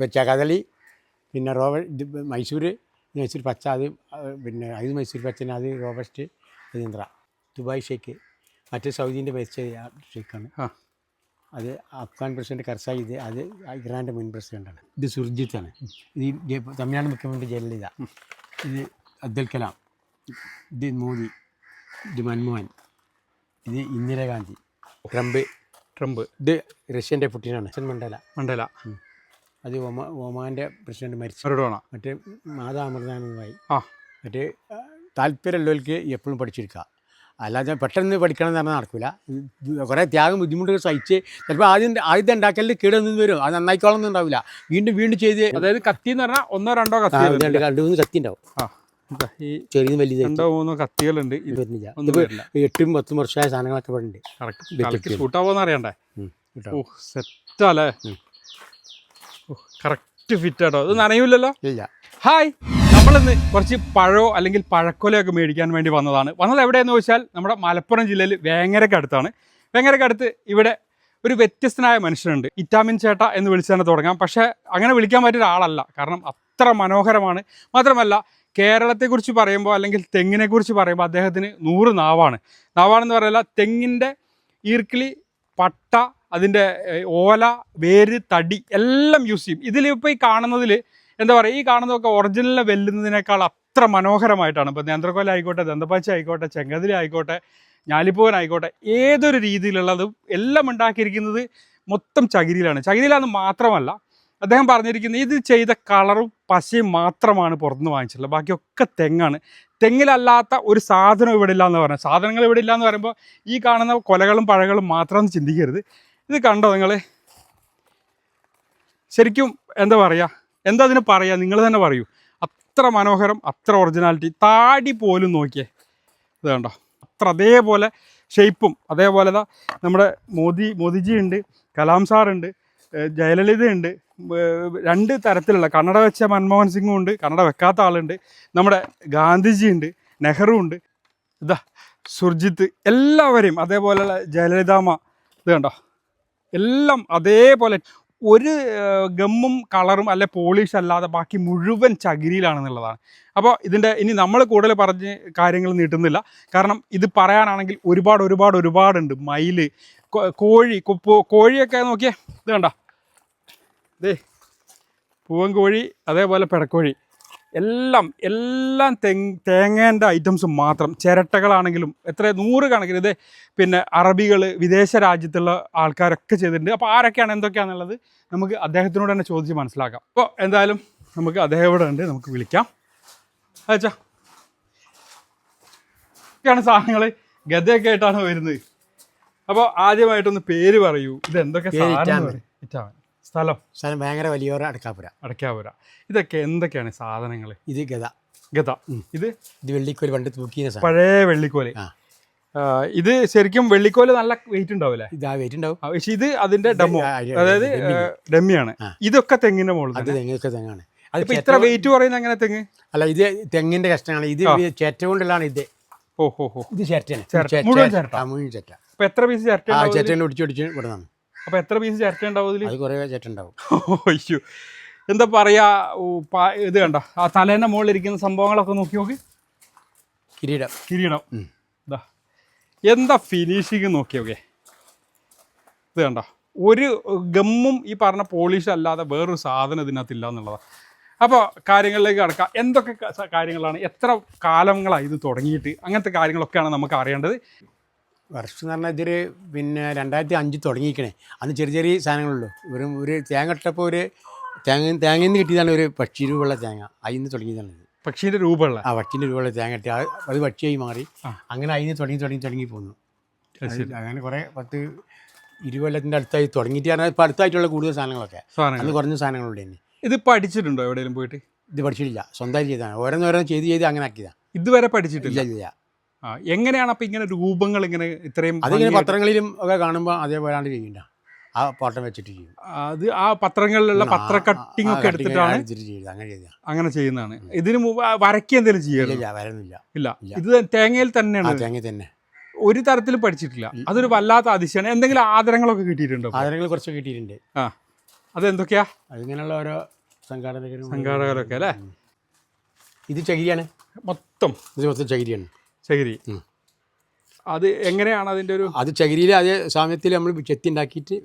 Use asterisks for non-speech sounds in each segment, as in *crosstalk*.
വെച്ച കദളി പിന്നെ റോബ മൈസൂർ മൈസൂർ പച്ച അത് പിന്നെ അത് മൈസൂർ പച്ചന അത് റോബസ്റ്റ് രജീന്ദ്ര ദുബായ് ഷേക്ക്. മറ്റേ സൗദീന്റെ ബേസ്റ്റ് ഷേക്കാണ്. അത് അഫ്ഗാൻ പ്രസിഡന്റ് കർസായി ഇത് അത് ഇറാന്റെ മുൻ പ്രസിഡന്റാണ്. ഇത് സുർജിത്താണ്. ഇത് തമിഴ്നാട് മുഖ്യമന്ത്രി ജയലളിത. ഇത് അബ്ദുൽ കലാം. ഇത് മോദി. ഇത് മൻമോഹൻ. ഇത് ഇന്ദിരാഗാന്ധി. ട്രംപ്. ട്രംപ്. ഇത് റഷ്യന്റെ പുട്ടിനാണ്. മണ്ഡല. മണ്ടേല അത് ഒമാ ഒമാന്റെ പ്രസിഡന്റ് മരിച്ചു. മറഡോണ. മറ്റേ മാതാ അമൃതാനന്ദമായി ആ. മറ്റേ താല്പര്യമുള്ളവർക്ക് എപ്പോഴും പഠിച്ചെടുക്കുക. അല്ലാതെ പെട്ടെന്ന് പഠിക്കണം എന്ന് പറഞ്ഞാൽ നടക്കില്ല കുറേ ത്യാഗം ബുദ്ധിമുട്ടുകൾ സഹിച്ച് ചിലപ്പോൾ ആദ്യം ആദ്യത്തെ ഉണ്ടാക്കലിൽ കേടൊന്നും വരും. അത് നന്നായിക്കോളൊന്നും ഉണ്ടാവില്ല വീണ്ടും വീണ്ടും ചെയ്ത് അതായത് കത്തി എന്ന് പറഞ്ഞാൽ ഒന്നോ രണ്ടോ കത്തി രണ്ട് മൂന്ന് കത്തി ഉണ്ടാവും ഈ ചെറിയ വലിയ രണ്ടോ മൂന്നോ കത്തികളുണ്ട്. ഇത് വരുന്നില്ല. എട്ടും പത്തും വർഷമായ സാധനങ്ങളൊക്കെ ഇവിടെ ഉണ്ട്. സെറ്റാ കളിക്ക് ഷൂട്ടാവോന്ന് അറിയണ്ടേ ഉം, കേട്ടോ ഓ സെറ്റല്ലേ ഉം. ഓ കറക്റ്റ് ഫിറ്റ് ആട്ടോ ഇത് നനയൂലല്ലോ ഇല്ല. ഹായ് നമ്മളിന്ന് കുറച്ച് പഴോ അല്ലെങ്കിൽ പഴക്കൊലയൊക്കെ മേടിക്കാൻ വേണ്ടി വന്നതാണ്. വന്നത് എവിടെയെന്ന് വെച്ചാൽ നമ്മുടെ മലപ്പുറം ജില്ലയിൽ വേങ്ങരക്കടുത്താണ് അടുത്താണ്. അടുത്ത് ഇവിടെ ഒരു വ്യത്യസ്തനായ മനുഷ്യനുണ്ട്. ഇറ്റാമിൻ ചേട്ട എന്ന് വിളിച്ച് തന്നെ തുടങ്ങാം. പക്ഷേ അങ്ങനെ വിളിക്കാൻ പറ്റിയ ഒരാളല്ല. കാരണം അത്ര മനോഹരമാണ്. മാത്രമല്ല കേരളത്തെക്കുറിച്ച് പറയുമ്പോൾ അല്ലെങ്കിൽ തെങ്ങിനെക്കുറിച്ച് പറയുമ്പോൾ അദ്ദേഹത്തിന് നൂറ് നാവാണ്. നാവാണെന്ന് പറയല്ല തെങ്ങിന്റെ ഈർക്കിളി പട്ട അതിന്റെ ഓല വേര് തടി എല്ലാം യൂസ് ചെയ്യും. ഇതിലിപ്പോൾ ഈ കാണുന്നതിൽ എന്താ പറയുക ഈ കാണുന്നതൊക്കെ ഒറിജിനലിനെ വെല്ലുന്നതിനേക്കാൾ അത്ര മനോഹരമായിട്ടാണ്. ഇപ്പോൾ നേന്ത്രക്കോല ആയിക്കോട്ടെ ദന്തപ്പച്ച ആയിക്കോട്ടെ ചെങ്കതിലി ആയിക്കോട്ടെ ഞാലിപ്പൂവൻ ആയിക്കോട്ടെ ഏതൊരു രീതിയിലുള്ളതും എല്ലാം ഉണ്ടാക്കിയിരിക്കുന്നത് മൊത്തം ചകിരിയിലാണ്. ചകിരിയിലാന്ന് മാത്രമല്ല അദ്ദേഹം പറഞ്ഞിരിക്കുന്നത് ഇത് ചെയ്ത കളറും പശയും മാത്രമാണ് പുറത്തുനിന്ന് വാങ്ങിച്ചിട്ടുള്ളത്. ബാക്കിയൊക്കെ തെങ്ങാണ്. തെങ്ങിലല്ലാത്ത ഒരു സാധനം ഇവിടെ ഇല്ല എന്ന് പറഞ്ഞാൽ സാധനങ്ങൾ ഇവിടെ ഇല്ല എന്ന് പറയുമ്പോൾ ഈ കാണുന്ന കൊലകളും പഴകളും മാത്രം ചിന്തിക്കരുത്. ഇത് കണ്ടോ നിങ്ങൾ ശരിക്കും എന്താ പറയുക എന്താ അതിന് പറയുക നിങ്ങൾ തന്നെ പറയൂ. അത്ര മനോഹരം അത്ര ഒറിജിനാലിറ്റി താടി പോലും നോക്കിയേ. ഇത് കണ്ടോ? അത്ര അതേപോലെ ഷേപ്പും അതേപോലെ ദാ നമ്മുടെ മോദി മോദിജി ഉണ്ട് കലാം സാറുണ്ട് ജയലളിത ഉണ്ട് രണ്ട് തരത്തിലുള്ള കന്നഡ വെച്ച മൻമോഹൻ സിംഗും ഉണ്ട് കന്നഡ വെക്കാത്ത ആളുണ്ട് നമ്മുടെ ഗാന്ധിജി ഉണ്ട് നെഹ്റു ഉണ്ട്. ഇതാ സുർജിത്ത് എല്ലാവരെയും അതേപോലെയുള്ള ജയലളിതാമ്മ ഇത് കണ്ടോ? എല്ലാം അതേപോലെ ഒരു ഗമ്മും കളറും അല്ലെ പോളിഷ് അല്ലാതെ ബാക്കി മുഴുവൻ ചകിരിയിലാണെന്നുള്ളതാണ്. അപ്പോൾ ഇതിന്റെ ഇനി നമ്മൾ കൂടുതൽ പറഞ്ഞ് കാര്യങ്ങൾ നീട്ടുന്നില്ല. കാരണം ഇത് പറയാനാണെങ്കിൽ ഒരുപാട് ഒരുപാട് ഒരുപാടുണ്ട്. മയിൽ കോഴി കോഴിയൊക്കെ നോക്കിയേ. ഇത് കണ്ട. ദേ പൂവൻ കോഴി അതേപോലെ പെടക്കോഴി. എല്ലാം എല്ലാം തെങ് തേങ്ങേന്റെ ഐറ്റംസ് മാത്രം. ചിരട്ടകളാണെങ്കിലും എത്ര നൂറ് കണക്കിന് ഇത് പിന്നെ അറബികൾ വിദേശ രാജ്യത്തുള്ള ആൾക്കാരൊക്കെ ചെയ്തിട്ടുണ്ട്. അപ്പോൾ ആരൊക്കെയാണ് എന്തൊക്കെയാണെന്നുള്ളത് നമുക്ക് അദ്ദേഹത്തിനോട് തന്നെ ചോദിച്ച് മനസ്സിലാക്കാം. അപ്പോൾ എന്തായാലും നമുക്ക് അദ്ദേഹം ഇവിടെ ഉണ്ട് നമുക്ക് വിളിക്കാം. അച്ഛാ. ഒക്കെയാണ് സാധനങ്ങൾ ഗതയൊക്കെ ആയിട്ടാണ് വരുന്നത്. അപ്പോൾ ആദ്യമായിട്ടൊന്ന് പേര് പറയൂ. ഇത് എന്തൊക്കെ സാധനം ഇറ്റാമൻ. സ്ഥലം? സ്ഥലം ഭയങ്കര വലിയോര അടക്കാപുര. അടക്കാപുര. ഇതൊക്കെ എന്തൊക്കെയാണ് സാധനങ്ങൾ? ഇത് ഗത ഗത. ഇത്? ഇത് വെള്ളിക്കോൽ പണ്ട് തൂക്കിയ പഴയ വെള്ളിക്കോൽ. ഇത് ശരിക്കും വെള്ളിക്കോൽ നല്ല വെയിറ്റ് ഉണ്ടാവില്ലേ ഇത് ആ വെയിറ്റ് ഉണ്ടാവും. പക്ഷെ ഇത് അതിന്റെ ഡെമോ. അതായത് ഡമ്മിയാണ്. ഇതൊക്കെ തെങ്ങിന്റെ മുകളിൽ അത് തെങ്ങൊക്കെ തെങ്ങാണ്. അതിപ്പോ ഇത്ര വെയിറ്റ് പറയുന്ന അങ്ങനെ തെങ്ങ്? അല്ല ഇത് തെങ്ങിന്റെ കഷ്ണമാണ് ഇത് ചേറ്റ കൊണ്ടുള്ളതാണ് ഇത്. ഓ ഹോ ഹോ ഇത്. ചേറ്റ- മുഴുവൻ ചിരട്ട? ആ മുഴുവൻ അപ്പൊ എത്ര പീസ് ചിരട്ട ആ ഉണ്ടാവും ഇതിൽ? ചേറ്റനെ ഒടിച്ച് ഒടിച്ച് ഇവിടെ നിന്നു അപ്പൊ എത്ര പീസ് ചിരട്ട ഉണ്ടാവും ഇതിൽ അത് കുറേ ഉണ്ടാവും അയ്യോ. എന്താ പറയാ ഇത് കണ്ട? ആ തലേന്റെ മുകളിൽ ഇരിക്കുന്ന സംഭവങ്ങളൊക്കെ നോക്കി നോക്കി. കിരീടം. കിരീടം. ഇതാ എന്താ ഫിനിഷിങ് നോക്കി നോക്കേ. ഇത് കണ്ട? ഒരു ഗമ്മും ഈ പറഞ്ഞ പോളിഷ് അല്ലാതെ വേറൊരു സാധനം ഇതിനകത്ത് ഇല്ല എന്നുള്ളതാണ് അപ്പോൾ കാര്യങ്ങളിലേക്ക് കടക്കാം. എന്തൊക്കെ കാര്യങ്ങളാണ്? എത്ര കാലങ്ങളായി ഇത് തുടങ്ങിയിട്ട്? അങ്ങനത്തെ കാര്യങ്ങളൊക്കെയാണ് നമുക്ക് അറിയേണ്ടത്. വർഷം എന്ന് പറഞ്ഞാൽ ഇതൊരു പിന്നെ രണ്ടായിരത്തി അഞ്ച് തുടങ്ങിയിരിക്കണേ. അന്ന് ചെറിയ ചെറിയ സാധനങ്ങളുള്ളൂ. വെറും ഒരു തേങ്ങ ഇട്ടപ്പോൾ ഒരു തേങ്ങ തേങ്ങയിൽ നിന്ന് കിട്ടിയതാണ് ഒരു പക്ഷി രൂപമുള്ള തേങ്ങ. അതിൽ നിന്ന് തുടങ്ങിയതാണ് പക്ഷിയുടെ പക്ഷീന്റെ രൂപമുള്ള? ആ പക്ഷിന്റെ രൂപമുള്ള തേങ്ങ കിട്ടി. അത് പക്ഷിയായി മാറി. അങ്ങനെ അതിൽ നിന്ന് തുടങ്ങി തുടങ്ങി തുടങ്ങി പോന്നു. അങ്ങനെ കുറേ പത്ത് ഇരുപത് കൊല്ലത്തിന്റെ അടുത്തായി തുടങ്ങിയിട്ട് പറഞ്ഞാൽ ഇപ്പോൾ അടുത്തായിട്ടുള്ള കൂടുതൽ സാധനങ്ങളൊക്കെ. അത് കുറഞ്ഞ സാധനങ്ങളുണ്ട് തന്നെ ഇത് പഠിച്ചിട്ടുണ്ടോ എവിടെയെങ്കിലും പോയിട്ട്? ഇത് പഠിച്ചിട്ടില്ല. സ്വന്തമായി ചെയ്താണ് ഓരോന്നോരോന്ന് ചെയ്ത് ചെയ്ത് അങ്ങനെ ആക്കിയതാണ് ഇതുവരെ പഠിച്ചിട്ടില്ല? ഇല്ല. എങ്ങനെയാണ് അപ്പം ഇങ്ങനെ രൂപങ്ങൾ ഇങ്ങനെ ഇത്രയും അതിങ്ങനെ പത്രങ്ങളിലും ഒക്കെ കാണുമ്പോൾ അതേപോലെയാണ് ചെയ്യണ്ട ആ പാട്ടം വെച്ചിട്ട് ചെയ്യും അത് ആ പത്രങ്ങളിലുള്ള പത്ര കട്ടിംഗ് ഒക്കെ എടുത്തിട്ടാണ് അങ്ങനെ അങ്ങനെ ചെയ്യുന്നതാണ്. ഇതിന് മുമ്പ് വരയ്ക്കുക എന്തെങ്കിലും ചെയ്യാറില്ല ഇല്ല. ഇത് തേങ്ങയിൽ തന്നെയാണ്? തേങ്ങ തന്നെ. ഒരു തരത്തിലും പഠിച്ചിട്ടില്ല. അതൊരു വല്ലാത്ത അതിശയാണ്. എന്തെങ്കിലും ആദരങ്ങളൊക്കെ കിട്ടിയിട്ടുണ്ടോ? ആദരങ്ങൾ കുറച്ച് കിട്ടിയിട്ടുണ്ട്. ആ. അതെന്തൊക്കെയാ? അതിങ്ങനെയുള്ള ഓരോ സംഘാടകരും സംഘാടകരൊക്കെ അല്ലേ? ഇത് ചകിരിയാണ്. മൊത്തം. ഇത് മൊത്തം ചകിരിയാണ്. ചകിരി. അത് എങ്ങനെയാണ് അതിന്റെ ഒരു അത് ചകിരിയിൽ അതേ സമയത്തിൽ നമ്മൾ ചെത്തി ഉണ്ടാക്കിയിട്ട്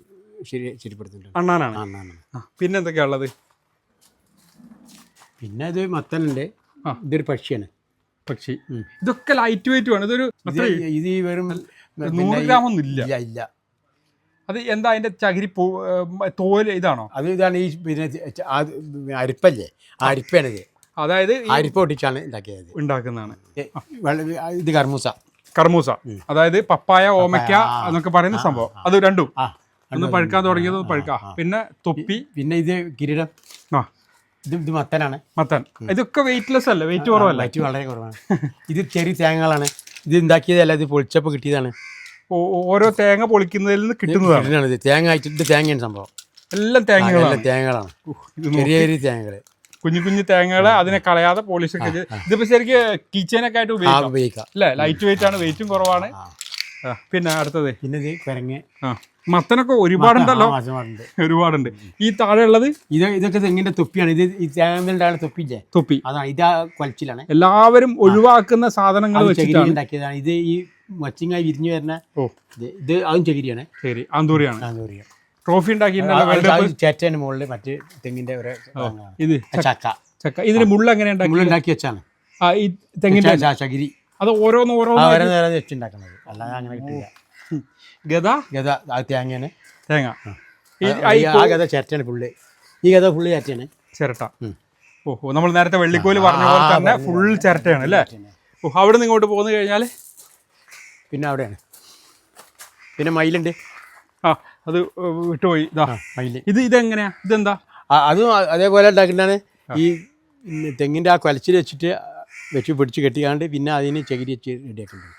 ശരി ശരിപ്പെടുത്തുന്നുണ്ട് അണ്ണാനാണ്? അണ്ണാനാണ് ആ, ആ. ആ, പിന്നെ എന്തൊക്കെയാ ഉള്ളത്? പിന്നെ ഇത് മത്തനുണ്ട്. ആ. ഇതൊരു പക്ഷിയാണ്. പക്ഷി. ഉം. ഇതൊക്കെ ലൈറ്റ് വെയിറ്റ് ആണ് ഇതൊരു ഇത് ഇത് ഈ വെറും നൂറ് ഗ്രാമൊന്നും ഗ്രാം ഒന്നും ഇല്ല. ഇല്ല ഇല്ല. അത് എന്താ അതിന്റെ ചകിരി പോ ഏ, തോൽ ഇതാണോ? അത് ഇതാണ് ഈ പിന്നെ ച- ആ അരിപ്പല്ലേ? ആ അരിപ്പാണിത്. അതായത് ഈ അരിപ്പ ഉണ്ടാക്കിയത് ഉണ്ടാക്കുന്നതാണ്. ഏ, വെള്ള- ഇത് കർമൂസ. കർമൂസ. അതായത് പപ്പായ ഓമയ്ക്ക. എന്നൊക്കെ പറയുന്ന സംഭവം. അത് രണ്ടും. ആ ഒന്ന് പഴുക്കാൻ തുടങ്ങിയത് ഒന്ന് പഴുക്കാം. പിന്നെ തൊപ്പി. പിന്നെ ഇത് കിരീടം. ആ. ഇത് ഇത് മത്തനാണ്. മത്തൻ. ഇതൊക്കെ വെയിറ്റ്ലെസ് അല്ലേ? വെയിറ്റ് കുറവല്ലേ? വെയിറ്റ് വളരെ കുറവാണ്. ഇത് ചെറിയ തേങ്ങകളാണ്. ഇത് ഉണ്ടാക്കിയതല്ല ഇത് പൊളിച്ചപ്പോൾ കിട്ടിയതാണ്. ഓ- ഓരോ തേങ്ങ പൊളിക്കുന്നതിൽ നിന്ന് കിട്ടുന്നതാണ്. ഇത് തേങ്ങ അയച്ചിട്ട് ഇത് തേങ്ങയാണ് സംഭവം. എല്ലാം തേങ്ങകളാണ്. എല്ലാം തേങ്ങകളാണ്. ചെറിയ ചെറിയ തേങ്ങകൾ കുഞ്ഞു കുഞ്ഞു തേങ്ങകൾ അതിനെ കളയാതെ പോളിഷ് ഒക്കെ ചെയ്ത് ഇതിപ്പോ ശരിക്ക് കിച്ചനൊക്കെ ആയിട്ട് ഉപയോഗിക്കാം. അല്ലേ ലൈറ്റ് വെയിറ്റ് ആണ് വെയിറ്റും കുറവാണ്. പിന്നെ അടുത്തത്. പിന്നെ ആ മത്തനൊക്കെ ഒരുപാടുണ്ടല്ലോ. ഒരുപാടുണ്ട്. ഈ താഴെ ഉള്ളത്? ഇത് ഇതൊക്കെ തെങ്ങിന്റെ തൊപ്പിയാണ്. ഇത് ഈ തേങ്ങണ്ടാണ് തൊപ്പില്ലേ തൊപ്പി. അതാണ് ഇത് കൊലച്ചിലാണ്. എല്ലാവരും ഒഴിവാക്കുന്ന സാധനങ്ങൾ ഉണ്ടാക്കിയതാണ്. ഇത് ഈ മച്ചിങ്ങായി വിരിഞ്ഞു വരുന്ന ഓ. ഇത് അതും ചകിരിയാണ്. ശരി ആന്തൂരിയാണ് എന്താ പറയുക. ട്രോഫി ചേറ്റേന്റെ മുകളിൽ മറ്റ് തെങ്ങിന്റെ ഒരു. ഇത് ചക്ക. ചക്ക. ഇതിന് മുള്ള എങ്ങനെ ഉണ്ടാക്കി? വെച്ചാണ്. ആ ഈ തെങ്ങിന്റെ ചകിരി. അത് ഓരോന്ന് ഓരോന്ന് ഓരോ നേരം അല്ലാതെ അങ്ങനെ കിട്ടില്ല ഗത ഗത തേങ്ങനെ തേങ്ങയാണ്. തേങ്ങ. ആ, ഗത ചേറ്റയാണ് പുള്ളി. ഈ ഗത പുള്ളി ചേറ്റയാണ് ചിരട്ട. ഓഹോ നമ്മൾ നേരത്തെ വെള്ളിക്കോൽ പറഞ്ഞ പോലെ തന്നെ ഫുൾ ചിരട്ടയാണ് അല്ലേ? ഓ അവിടെ നിന്ന് ഇങ്ങോട്ട് പോന്നു കഴിഞ്ഞാൽ പിന്നെ അവിടെയാണ്. പിന്നെ മയിലുണ്ട്. ആ അത് വിട്ടുപോയി. ഇതാ ഇത് ഇതെങ്ങനെയാ? ഇതെന്താ? അതും അതേപോലെ ഉണ്ടാക്കുന്നതാണ്. ഈ തെങ്ങിന്റെ തെങ്ങിന്റെ ആ കൊലച്ചിൽ വെച്ചിട്ട് വെച്ച് പിടിച്ച് കെട്ടിക്കാണ്ട് പിന്നെ അതിന് ചകിരി വെച്ച് റെഡിയാക്കുന്നത്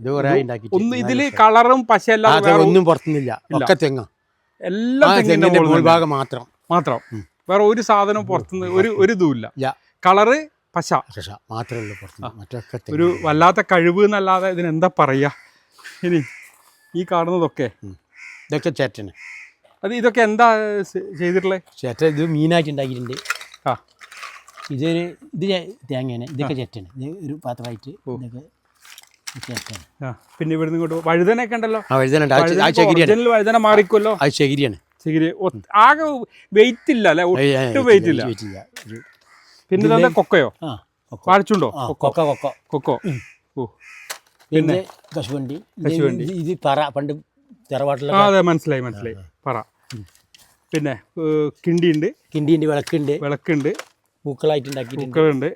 ഇത് കുറേ ഒന്ന് ഇതിൽ കളറും പശ ഒന്നും പുറത്തുനിന്നില്ല. ഒക്കെ തെങ്ങ. എല്ലാം തെങ്ങിന്റെ മാത്രം. മാത്രം. വേറെ ഒരു സാധനം പുറത്തുനിന്ന് ഒരു ഒരു ഇതുമില്ല. കളറ് പശ. പശ മാത്രമേ ഉള്ളൂ പുറത്തുനിന്ന്. മറ്റൊക്കെ ഒരു വല്ലാത്ത കഴിവ് എന്നല്ലാതെ ഇതിനെന്താ പറയാ? ഇനി ഈ കാണുന്നതൊക്കെ. ഇതൊക്കെ ചേറ്റന് അത് ഇതൊക്കെ എന്താ ചെയ്തിട്ടുള്ളത് ചേറ്റ ഇത് മീനായിട്ട് ഉണ്ടാക്കിയിട്ടുണ്ട്. ആ. ഇതൊരു ഇത് തേങ്ങയാണ്. ഇതൊക്കെ ചേട്ടന്. ഇത് ഒരു പാത്രമായിട്ട് ഇതൊക്കെ ആ. പിന്നെ ഇവിടുന്ന് ഇങ്ങോട്ട് വഴുതനൊക്കെ ഉണ്ടല്ലോ. ആ വഴുതനുണ്ട് ആ ചെ- ആ വഴുതന ചകിരിയാണ്. original വഴുതന മാറിക്കുമല്ലോ അത് ചകിരിയാണ്. ശരി ആകെ വെയിറ്റ് ഇല്ല അല്ലെ? ഏയ് ഏയ് ഒട്ടും വെയിറ്റ് ഇല്ല ഒരു- പിന്നെ ഇതെന്താ കൊക്കയോ? ആ കൊക്കോ. വാഴിച്ചുണ്ടോ ആ, കൊക്ക. കൊക്ക കൊക്കോ. ഓ. പിന്നെ കശുവണ്ടി. ഇത് കശുവണ്ടി. ഇത് പറ പണ്ട് അതെ മനസ്സിലായി മനസ്സിലായി. പറ. പിന്നെ കിണ്ടിയുണ്ട്. കിണ്ടിയുണ്ട് ഉണ്ട് വിളക്കുണ്ട്. വിളക്കുണ്ട്. പൂക്കളായിട്ട് ഉണ്ടാക്കിയിട്ടുണ്ട്. പൂക്കളുണ്ട്.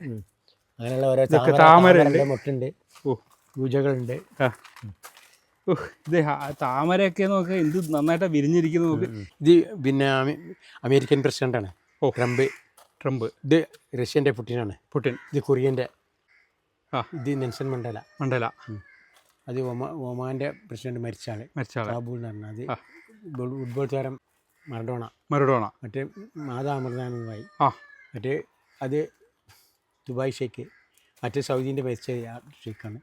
അങ്ങനെയുള്ള ഓരോ താമര. മുട്ടുണ്ട്. ഓ. പൂജകളുണ്ട്. ഇത് താമരയൊക്കെ നോക്ക് എന്ത് നന്നായിട്ട് വിരിഞ്ഞിരിക്കുന്നു നോക്ക്. ഇത് പിന്നെ അമേരിക്കൻ പ്രസിഡന്റാണ്. ഓ. ട്രംപ്. ട്രംപ്. ഇത് റഷ്യന്റെ പുട്ടിനാണ്. പുട്ടിൻ. ഇത് കൊറിയന്റെ. ആ. ഇത് നെൻസൺ മണ്ടല. മണ്ഡല അത് ഒമാ ഒമാന്റെ പ്രസിഡന്റ് മരിച്ചാൽ ആൾ മരിച്ചാളെ കാബൂൾ എന്ന് പറഞ്ഞാൽ അത് ഫുട്ബോൾ താരം മറഡോണ. മറഡോണ. മറ്റേ മാതാ അമൃതാനന്ദമായി. ആ. മറ്റേ അത് ദുബായ് ഷെയ്ക്ക് മറ്റേ സൗദിന്റെ മരിച്ച ഷെയ്ക്കാണ്.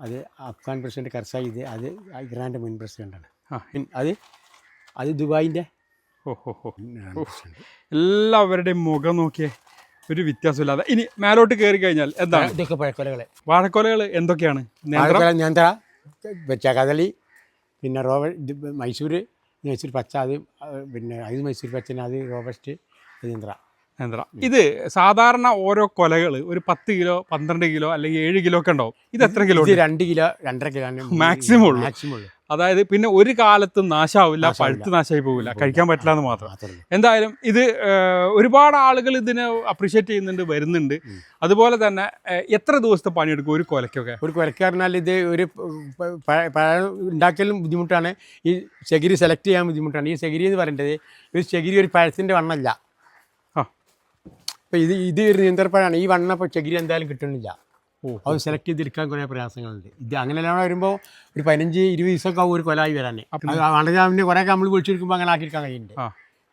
അത് അഫ്ഗാൻ പ്രസിഡന്റ് കർസായി ഇത് അത് ഇറാന്റെ മുൻ പ്രസിഡന്റാണ്. അത് അത് ദുബായിന്റെ എല്ലാവരുടെയും മുഖം നോക്കിയേ. ഒരു വ്യത്യാസമില്ലാതെ. ഇനി മേലോട്ട് കയറി കഴിഞ്ഞാൽ എന്താണ്? ഇതൊക്കെ പഴക്കൊലകളെ. വാഴക്കൊലകൾ എന്തൊക്കെയാണ്? നേന്ത്രം? ഞാൻ വെച്ച പിന്നെ റോബ മൈസൂർ മൈസൂർ പച്ച അത് പിന്നെ അത് മൈസൂർ പച്ചന അത് റോബസ്റ്റ് നേന്ത്ര. നേന്ത്ര. ഇത് സാധാരണ ഓരോ കൊലകൾ ഒരു പത്ത് കിലോ പന്ത്രണ്ട് കിലോ അല്ലെങ്കിൽ ഏഴ് കിലോ ഒക്കെ ഉണ്ടാവും. ഇത് എത്ര കിലോ ഇത് ഉണ്ട്? രണ്ട് കിലോ രണ്ടര കിലോ മാക്സിമം ഉള്ളൂ. മാക്സിമം ഉള്ളൂ. അതായത് പിന്നെ ഒരു കാലത്തും നാശാവില്ല. പഴുത്ത് നാശമായി പോവില്ല. കഴിക്കാൻ പറ്റില്ല എന്ന് മാത്രം. എന്തായാലും ഇത് ഒരുപാട് ആളുകൾ ഇതിനെ അപ്രീഷിയേറ്റ് ചെയ്യുന്നുണ്ട് വരുന്നുണ്ട്. അതുപോലെ തന്നെ എത്ര ദിവസത്തെ പണിയെടുക്കും ഒരു കൊലയ്ക്കൊക്കെ? ഒരു കൊലക്ക് പറഞ്ഞാൽ ഇത് ഒരു ഉണ്ടാക്കലും ബുദ്ധിമുട്ടാണ്. ഈ ചകിരി സെലക്ട് ചെയ്യാൻ ബുദ്ധിമുട്ടാണ്. ഈ ചകിരി എന്ന് പറയേണ്ടത് ഒരു ചകിരി ഒരു പഴത്തിന്റെ വണ്ണമല്ല. അപ്പോൾ ഇത് ഇത് ഒരു നീന്തൽപ്പഴമാണ് ഈ വണ്ണ ഇപ്പോൾ ചകിരി എന്തായാലും കിട്ടുന്നില്ല. അത് സെലക്ട് ചെയ്തെടുക്കാൻ കുറേ പ്രയാസങ്ങളുണ്ട് ഇത് അങ്ങനെയെല്ലാം വരുമ്പോൾ ഒരു പതിനഞ്ച് ഇരുപത് ദിവസമൊക്കെ ആവും ഒരു കൊലായി വരാൻ അത് വണ്ടജാമിന് കുറേ നമ്മൾ വിളിച്ചെടുക്കുമ്പോൾ അങ്ങനെ ആക്കിയെടുക്കാൻ കഴിയുന്നുണ്ട്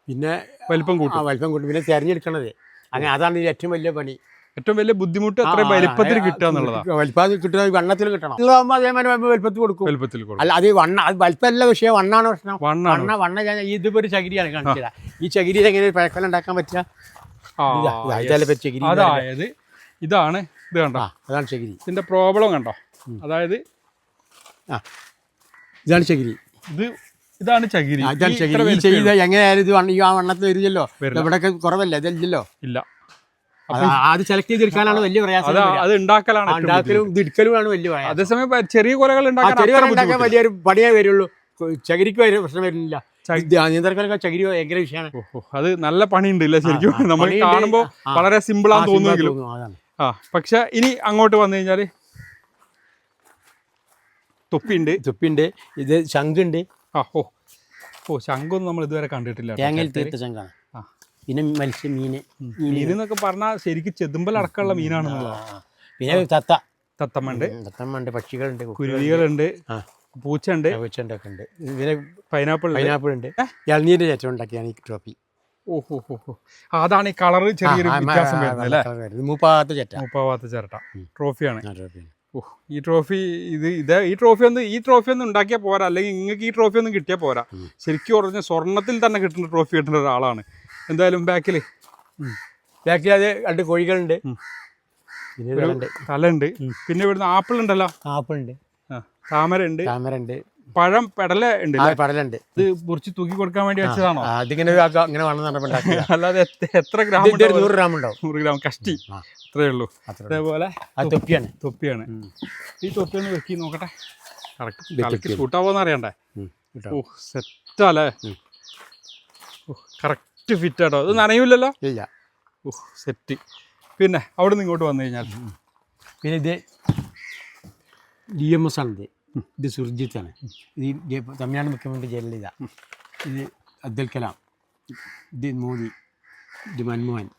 പിന്നെ വലിപ്പം ആ കൂട്ടും വലിപ്പം കൂട്ടും പിന്നെ തിരഞ്ഞെടുക്കണത് അങ്ങനെ അതാണ് ഇത് ഏറ്റവും വലിയ പണി ഏറ്റവും വലിയ ബുദ്ധിമുട്ട് അത്ര വലിപ്പത്തിൽ കിട്ടുക എന്നുള്ളതാണ് വലിപ്പത്തിൽ കിട്ടുക വണ്ണത്തിൽ കിട്ടണം അതേമാതിരി വലിപ്പത്തിൽ കൊടുക്കും വലിപ്പത്തിൽ കൊടുക്കും അല്ല അത് വണ്ണ അത് വലിപ്പമല്ല പക്ഷേ വണ്ണാണ് പ്രശ്നം വണ്ണ വണ്ണ വണ്ണ ഞാൻ ഇതിപ്പോ ഒരു ചകിരിയാണ് കാണിച്ചത് ഈ ചകിരി എങ്ങനെ പഴക്കല ഉണ്ടാക്കാൻ പറ്റുക ഇതാണ് ഇത് കണ്ടോ? അതാണ് ചകിരി ഇതിന്റെ പ്രോബ്ലം കണ്ടോ? അതായത് ആ ഇതാണ് ചകിരി ഇത് ഇതാണ് ചകിരി ഇതാണ് ചകിരി ചെയ്ത് എങ്ങനെയായാലും ഇത് വണ്ണ- ഈ ആ വണ്ണത്തിൽ വരില്ലല്ലോ ഇവിടെ ഇവിടെയൊക്കെ കുറവല്ലേ? ഇതില്ലല്ലോ ഇല്ല. അത് സെലക്ട് ചെയ്തെടുക്കാനാണ് വലിയ പ്രയാസം അത് ഉണ്ടാക്കലാണ് ഉണ്ടാക്കലും ഇത് എടുക്കലുമാണ് വലിയ പ്രയാസം. അതേസമയം ചെറിയ കൊലകൾ ഉണ്ടാക്കാൻ. വലിയൊരു പണിയേ വരുള്ളൂ. ചകിരിക്ക് വരെ പ്രശ്നം വരുന്നില്ല. ചകിരി ഭയങ്കര വിഷയമാണ്. അത് നല്ല പണിയുണ്ട് ഇല്ല ശരിക്കും? നമ്മൾ. കാണുമ്പോൾ വളരെ സിമ്പിൾ ആണ് ആണെന്ന് തോന്നുമെങ്കിലും. ആ പക്ഷെ ഇനി അങ്ങോട്ട് വന്നു കഴിഞ്ഞാൽ തൊപ്പിയുണ്ട് തുപ്പിണ്ട്. ഇത് ശംഖുണ്ട്. ആ ഓ ഓ ശംഖൊന്നും നമ്മൾ ഇതുവരെ കണ്ടിട്ടില്ല. തേങ്ങയിൽ തീർത്ത ശംഖാണ്. പിന്നെ മത്സ്യ മീന്. മീൻ എന്നൊക്കെ പറഞ്ഞാൽ ശരിക്കും ചെതുമ്പലടക്കമുള്ള മീനാണെന്നുള്ളത്. ആ. പിന്നെ തത്ത. തത്തമ്മണ്ട്. തത്തമ്മണ്ട് പക്ഷികളുണ്ട് കുരുവികളുണ്ട്. പൂച്ചയുണ്ട്. വെച്ചുണ്ട് ഒക്കെ ഉണ്ട്. പിന്നെ പൈനാപ്പിൾ ഉണ്ട് പൈനാപ്പിൾ ഉണ്ട് ഇളനീരിന്റെ ചേച്ചം ഉണ്ടാക്കിയാണ് ഈ ട്രോഫി. ഹോ അതാണ് ഈ കളർ ചെറിയൊരു വ്യത്യാസം വരുന്നത് അല്ലേ? മൂപ്പാത്ത ചേട്ട മുപ്പാവാത്ത ചേട്ട ട്രോഫിയാണ്. ഈ ട്രോഫി ഇത് ഇത് ഈ ട്രോഫി ഒന്ന് ഈ ട്രോഫി ഒന്നും ഉണ്ടാക്കിയാൽ പോരാ. അല്ലെങ്കിൽ നിങ്ങൾക്ക് ഈ ട്രോഫി ഒന്നും കിട്ടിയാൽ പോരാ. ശരിക്കും പറഞ്ഞാൽ സ്വർണത്തിൽ തന്നെ കിട്ടുന്ന ട്രോഫി കിട്ടുന്ന ഒരാളാണ്. എന്തായാലും ബാക്കിൽ ബാക്കിൽ അത് രണ്ട് കോഴികളുണ്ട്. ഉം. പിന്നെ ഇവിടുന്ന് ആപ്പിൾ ഉണ്ടല്ലോ ആപ്പിൾ ഉണ്ട് താമര ഉണ്ട് താമര ഉണ്ട് പഴം പെടല ഉണ്ട് പടലുണ്ട്. ഇത് മുറിച്ച് തൂക്കി കൊടുക്കാൻ വേണ്ടി വെച്ചതാണോ? അതിങ്ങനെ ഇങ്ങനെ വേണം അല്ലാതെ എത്ര- ഗ്രാം നൂറ് ഗ്രാം ഉണ്ടാവും നൂറ് ഗ്രാം കഷ്ടി. അത്രേ ഉള്ളൂ. അതേപോലെ തൊപ്പിയാണ്. തൊപ്പിയാണ്. ഈ തൊപ്പി ഒന്ന് വെക്കി നോക്കട്ടെ. കറക്റ്റ്. സൂട്ടാവോന്ന് അറിയണ്ടേ? ഓ സെറ്റല്ലേ കറക്റ്റ് ഫിറ്റ് ആട്ടോ ഇത് നനയൂലല്ലോ? ഇല്ല. ഓ സെറ്റ് പിന്നെ അവിടെ നിന്ന് ഇങ്ങോട്ട് വന്നു കഴിഞ്ഞാൽ? പിന്നെ ഇത് ഡി എം എസ് ആണ് ഇത് ഇത് സുർജിത്താണ്. ഇത് തമിഴ്നാട് മുഖ്യമന്ത്രി ജയലളിത. ഇത് അബ്ദുൽ കലാം. ഇത് മോദി. ഇത് മൻമോഹൻ.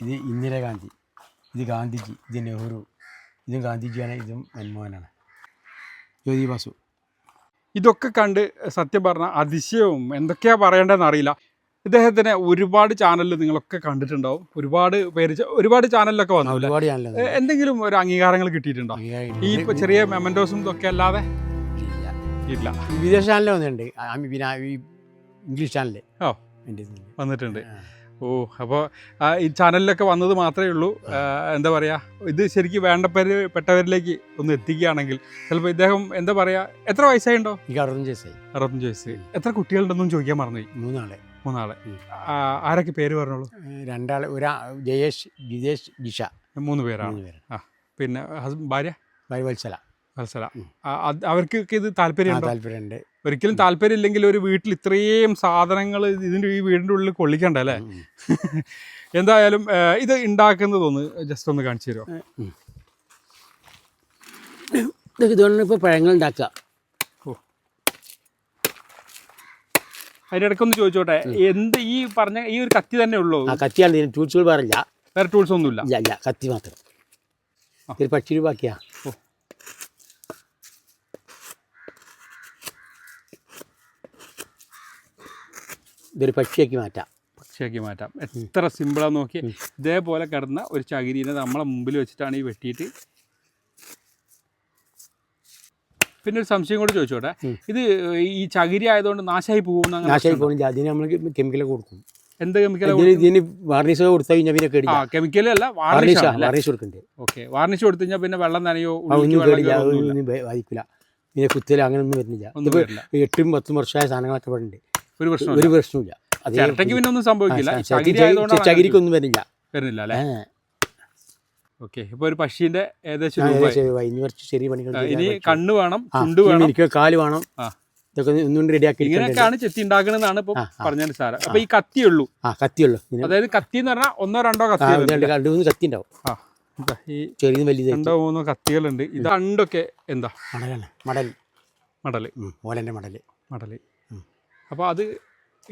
ഇത് ഇന്ദിരാഗാന്ധി. ഇത് ഗാന്ധിജി. ഇത് നെഹ്റു. ഇതും ഗാന്ധിജിയാണ് ഇതും മൻമോഹനാണ്. ജ്യോതി ബാസു ഇതൊക്കെ കണ്ട് സത്യം പറഞ്ഞാൽ അതിശയവും എന്തൊക്കെയാ പറയേണ്ടതെന്ന് അറിയില്ല. ഇദ്ദേഹത്തിന് ഒരുപാട് ചാനലിൽ നിങ്ങളൊക്കെ കണ്ടിട്ടുണ്ടാവും. ഒരുപാട് പേര് ഒരുപാട് ചാനലിലൊക്കെ വന്നു. എന്തെങ്കിലും ഒരു അംഗീകാരങ്ങൾ കിട്ടിയിട്ടുണ്ടോ? ഈ ചെറിയ മെമന്റോസും ഇതൊക്കെ അല്ലാതെ? ഇല്ല. വിദേശ ചാനൽ വന്നിട്ടുണ്ട്. ഇംഗ്ലീഷ് ചാനൽ ഓ. വന്നിട്ടുണ്ട്. ഓ അപ്പോൾ ഈ ചാനലിലൊക്കെ വന്നത് മാത്രമേ ഉള്ളൂ. എന്താ പറയുക ഇത് ശരിക്കും വേണ്ടപ്പേര് പെട്ടവരിലേക്ക് ഒന്ന് എത്തിക്കുകയാണെങ്കിൽ ചിലപ്പോൾ ഇദ്ദേഹം എന്താ പറയുക എത്ര വയസ്സായിണ്ടോ? എനിക്ക് അറുപത്തഞ്ച് വയസ്സായി. അറുപത്തഞ്ച് വയസ്സ്. എത്ര കുട്ടികളുണ്ടെന്നും ചോദിക്കാൻ മറന്നുപോയി. മൂന്നാളെ. മൂന്നാളെ. ആരൊക്കെ പേര് പറഞ്ഞോളൂ? രണ്ടാൾ ഒരാ ജയേഷ് ജിതേഷ് ജിഷ മൂന്ന് പേരാണ്. ആ പിന്നെ ഭാര്യ? ഭാര്യ വത്സല. വത്സല. അവർക്കൊക്കെ ഇത് താല്പര്യം താല്പര്യമുണ്ടോ. ഒരിക്കലും താല്പര്യം ഇല്ലെങ്കിൽ ഒരു വീട്ടിൽ ഇത്രയും സാധനങ്ങൾ ഇതിന്റെ ഈ വീടിന്റെ ഉള്ളിൽ കൊള്ളിക്കണ്ട അല്ലേ? *laughs* എന്തായാലും ഇത് ഉണ്ടാക്കുന്നത് ഒന്ന് ജസ്റ്റ് ഒന്ന് കാണിച്ചു തരുമോ ഇതുകൊണ്ട് ഇപ്പോൾ പഴങ്ങൾ ഉണ്ടാക്കുക. അതിന്റെ ഇടയ്ക്കൊന്ന് ചോദിച്ചോട്ടെ? എന്ത് ഈ പറഞ്ഞ ഈ ഒരു കത്തി തന്നെ ഉള്ളൂ? ആ കത്തിയാണ് ഇതിന് ടൂൾസുകൾ വേറില്ല. വേറെ ടൂൾസ് ഒന്നുമില്ല. ഇല്ല ഇല്ല. കത്തി മാത്രം. ഇതിൽ പക്ഷി ബാക്കിയാ. ഇതൊരു പക്ഷിയാക്കി മാറ്റാം. പക്ഷിയാക്കി മാറ്റാം. എത്ര സിമ്പിളാന്ന് നോക്കി ഇതേപോലെ കിടന്ന ഒരു ചകിരീനെ നമ്മളെ മുമ്പിൽ വെച്ചിട്ടാണ് ഈ വെട്ടിയിട്ട് പിന്നെ ഒരു സംശയം കൂടി ചോദിച്ചോട്ടെ? ഇത് ഈ ചകിരി ആയതുകൊണ്ട് നാശമായി പോകുന്ന നാശമായി പോകുന്നില്ല അതിന് നമ്മൾ കെമിക്കൽ കൊടുക്കും. എന്ത് കെമിക്കൽ ഇതിന് വാർണിഷ് കൊടുത്തു കഴിഞ്ഞാൽ പിന്നെ കേടില്ല. കെമിക്കൽ അല്ല വാർണിഷ് വാർണിഷ് കൊടുക്കുന്നുണ്ട് ഓക്കെ വാർണിഷ് കൊടുത്തു കഴിഞ്ഞാൽ പിന്നെ വെള്ളം നനയോ ഒന്നും കേടില്ല. ഒന്നും ബാധിക്കില്ല പിന്നെ കുത്തൽ അങ്ങനെ ഒന്നും വരുന്നില്ല എട്ടും പത്തും വർഷമായ സാധനങ്ങളൊക്കെ ഉണ്ട്. ഒരു പ്രശ്നം ഒരു പ്രശ്നമില്ല അതേ ചിരട്ടയ്ക്ക് പിന്നെ ഒന്നും സംഭവിക്കില്ല. ചകിരിക്കൊന്നും വരുന്നില്ല. വരുന്നില്ല അല്ലേ. ഓക്കെ. ഇപ്പൊ ഒരു പക്ഷീന്റെ ഏകദേശം ഇനി കുറച്ച് ചെറിയ പണികൾ ഇനി കണ്ണ് വേണം ചുണ്ട് വേണം. എനിക്ക് കാൽ വേണം. ഇതൊക്കെ ഒന്നും റെഡിയാക്കി ഇങ്ങനെയൊക്കെയാണ് ചെത്തി ഉണ്ടാക്കണെന്നാണ് ഇപ്പൊ പറഞ്ഞത് സാറ്. അപ്പൊ ഈ കത്തിയേ ഉള്ളൂ ആ കത്തിയുള്ളൂ. അതായത് കത്തി എന്ന് പറഞ്ഞാൽ ഒന്നോ രണ്ടോ കത്തി രണ്ട് മൂന്ന് കത്തി ഉണ്ടാവും. ഈ ചെറിയതും വലുതായിട്ട് രണ്ടോ മൂന്നോ കത്തികളുണ്ട്. ഇത് രണ്ടൊക്കെ എന്താ? മടലാണ്. മടൽ. മടൽ ഓലന്റെ മടൽ. മടൽ. അപ്പൊ അത്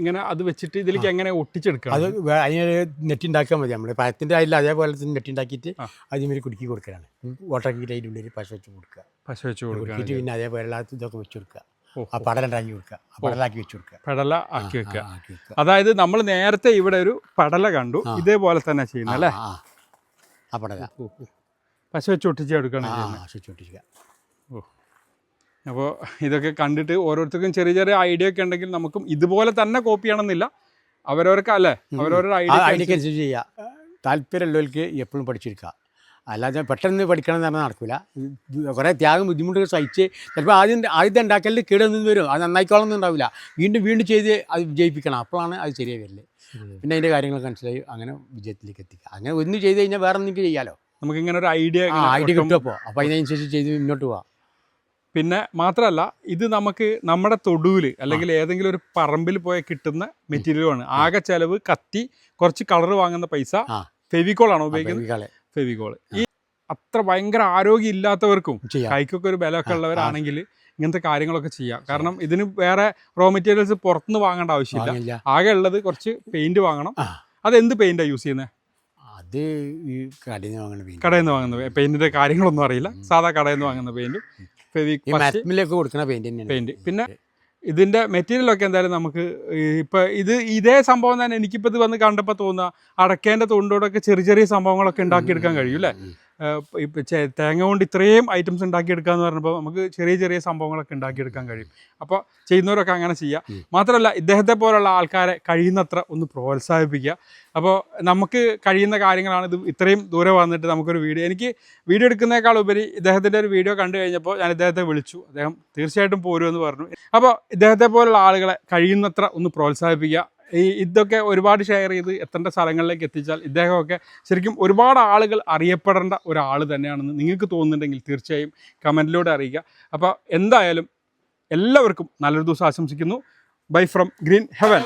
ഇങ്ങനെ അത് വെച്ചിട്ട് ഇതിലേക്ക് എങ്ങനെ ഒട്ടിച്ചെടുക്കണം? അത് അതിനൊരു നെറ്റ് ഉണ്ടാക്കാൻ മതി. നമ്മൾ പഴത്തിന്റെ അതിൽ അതേപോലെ തന്നെ നെറ്റ് ഉണ്ടാക്കിയിട്ട് ആ. അതിന് കുടുക്കി കൊടുക്കലാണ്. ഓട്ടാക്കിയിട്ട് അതിന്റെ ഉള്ളിൽ പശ വെച്ച് കൊടുക്കുക. പശ വെച്ച് കൊടുക്കുക പിന്നെ അതേപോലെ ഇതൊക്കെ വെച്ച് കൊടുക്കുക. ആ പടലുണ്ടാക്കി കൊടുക്കുക. പടലാക്കി വെച്ച് കൊടുക്കുക. പടല ആക്കി വെക്കുക. അതായത് നമ്മൾ നേരത്തെ ഇവിടെ ഒരു പടല കണ്ടു. ഇതേപോലെ തന്നെ ചെയ്യുന്നല്ലേ അല്ലേ? ആ, പടല. പശ വെച്ച് ഒട്ടിച്ച് എടുക്കണം ആ സ്വിച്ച് ഒട്ടിക്കുക ഓ അപ്പോൾ ഇതൊക്കെ കണ്ടിട്ട് ഓരോരുത്തർക്കും ചെറിയ ചെറിയ ഐഡിയ ഒക്കെ ഉണ്ടെങ്കിൽ നമുക്കും ഇതുപോലെ തന്നെ കോപ്പി ചെയ്യണമെന്നില്ല. അവരവർക്ക് അല്ലേ? അവരവരുടെ ഐഡിയ ഐഡിയക്ക് അനുസരിച്ച്. ചെയ്യുക താല്പര്യമുള്ളവർക്ക് എപ്പോഴും പഠിച്ചെടുക്കുക. അല്ലാതെ പെട്ടെന്ന് പഠിക്കണം എന്ന് പറഞ്ഞാൽ നടക്കില്ല കുറേ ത്യാഗം ബുദ്ധിമുട്ടുകൾ സഹിച്ച് ചിലപ്പോൾ ആദ്യം ആദ്യത്തെ ഉണ്ടാക്കലിൽ കീടൊന്നും വരും. അത് നന്നായിക്കോളൊന്നും ഉണ്ടാവില്ല. വീണ്ടും വീണ്ടും ചെയ്ത് അത് വിജയിപ്പിക്കണം അപ്പോഴാണ് അത് ശരിയായി വരൽ. പിന്നെ അതിന്റെ കാര്യങ്ങളൊക്കെ മനസ്സിലായി അങ്ങനെ വിജയത്തിലേക്ക് എത്തിക്കുക. അങ്ങനെ ഒന്ന് ചെയ്ത് കഴിഞ്ഞാൽ വേറെ എന്തെങ്കിലും ചെയ്യാലോ? നമുക്ക് ഇങ്ങനെ ഒരു ഐഡിയ ആ ഐഡിയ കിട്ടുമപ്പോൾ അപ്പോൾ അതിനനുസരിച്ച് ചെയ്ത് മുന്നോട്ട് പോവാം. പിന്നെ മാത്രമല്ല ഇത് നമുക്ക് നമ്മുടെ തൊടുവിൽ അല്ലെങ്കിൽ ഏതെങ്കിലും ഒരു പറമ്പിൽ പോയാൽ കിട്ടുന്ന മെറ്റീരിയലാണ് ആകെ ചെലവ് കത്തി കുറച്ച് കളർ വാങ്ങുന്ന പൈസ ആണോ ഉപയോഗിക്കുന്നത്? ഫെവികോൾ ഫെവിക്കോൾ ഈ അത്ര ഭയങ്കര ആരോഗ്യം ഇല്ലാത്തവർക്കും കൈക്കൊക്കെ ഒരു ബലമൊക്കെ ഉള്ളവരാണെങ്കിൽ ഇങ്ങനത്തെ കാര്യങ്ങളൊക്കെ ചെയ്യാം. കാരണം ഇതിന് വേറെ റോ മെറ്റീരിയൽസ് പുറത്തുനിന്ന് വാങ്ങേണ്ട ആവശ്യമില്ല. ആകെ ഉള്ളത് കുറച്ച് പെയിന്റ് വാങ്ങണം. അത് എന്ത് പെയിന്റാണ് യൂസ് ചെയ്യുന്നത് അത് ഈ കടയിൽ നിന്ന് വാങ്ങുന്ന പെയിന്റ് കടയിൽ നിന്ന് വാങ്ങുന്ന പെയിന്റിന്റെ കാര്യങ്ങളൊന്നും അറിയില്ല. സാധാ കടയിൽ നിന്ന് വാങ്ങുന്ന പെയിന്റ് മരത്തിലൊക്കെ കൊടുക്കുന്ന പെയിന്റ് തന്നെയാണ്. പെയിന്റ് പിന്നെ ഇതിന്റെ മെറ്റീരിയൽ ഒക്കെ എന്തായാലും നമുക്ക് ഇപ്പൊ ഇത് ഇതേ സംഭവം തന്നെ എനിക്കിപ്പോ ഇത് വന്ന് കണ്ടപ്പോൾ തോന്നുക അടക്കേന്റെ തൊണ്ടോടൊക്കെ ചെറിയ ചെറിയ സംഭവങ്ങളൊക്കെ ഉണ്ടാക്കിയെടുക്കാൻ കഴിയും അല്ലേ? തേങ്ങ കൊണ്ട് ഇത്രയും ഐറ്റംസ് ഉണ്ടാക്കിയെടുക്കുക എന്ന് പറഞ്ഞപ്പോൾ നമുക്ക് ചെറിയ ചെറിയ സംഭവങ്ങളൊക്കെ ഉണ്ടാക്കിയെടുക്കാൻ കഴിയും. അപ്പോൾ ചെയ്യുന്നവരൊക്കെ അങ്ങനെ ചെയ്യുക മാത്രമല്ല ഇദ്ദേഹത്തെ പോലുള്ള ആൾക്കാരെ കഴിയുന്നത്ര ഒന്ന് പ്രോത്സാഹിപ്പിക്കുക അപ്പോൾ നമുക്ക് കഴിയുന്ന കാര്യങ്ങളാണ് ഇത് ഇത്രയും ദൂരെ വന്നിട്ട് നമുക്കൊരു വീഡിയോ എനിക്ക് വീഡിയോ എടുക്കുന്നേക്കാൾ ഉപരി ഇദ്ദേഹത്തിന്റെ ഒരു വീഡിയോ കണ്ടു കഴിഞ്ഞപ്പോൾ ഞാൻ ഇദ്ദേഹത്തെ വിളിച്ചു. അദ്ദേഹം തീർച്ചയായിട്ടും പോരുമെന്ന് പറഞ്ഞു. അപ്പോൾ ഇദ്ദേഹത്തെ പോലുള്ള ആളുകളെ കഴിയുന്നത്ര ഒന്ന് പ്രോത്സാഹിപ്പിക്കുക ഈ ഇതൊക്കെ ഒരുപാട് ഷെയർ ചെയ്ത് എത്തേണ്ട സ്ഥലങ്ങളിലേക്ക് എത്തിച്ചാൽ ഇദ്ദേഹമൊക്കെ ശരിക്കും ഒരുപാട് ആളുകൾ അറിയപ്പെടേണ്ട ഒരാൾ തന്നെയാണെന്ന് നിങ്ങൾക്ക് തോന്നുന്നുണ്ടെങ്കിൽ തീർച്ചയായും കമന്റിലൂടെ അറിയിക്കുക. അപ്പോൾ എന്തായാലും എല്ലാവർക്കും നല്ലൊരു ദിവസം ആശംസിക്കുന്നു. Bye from green heaven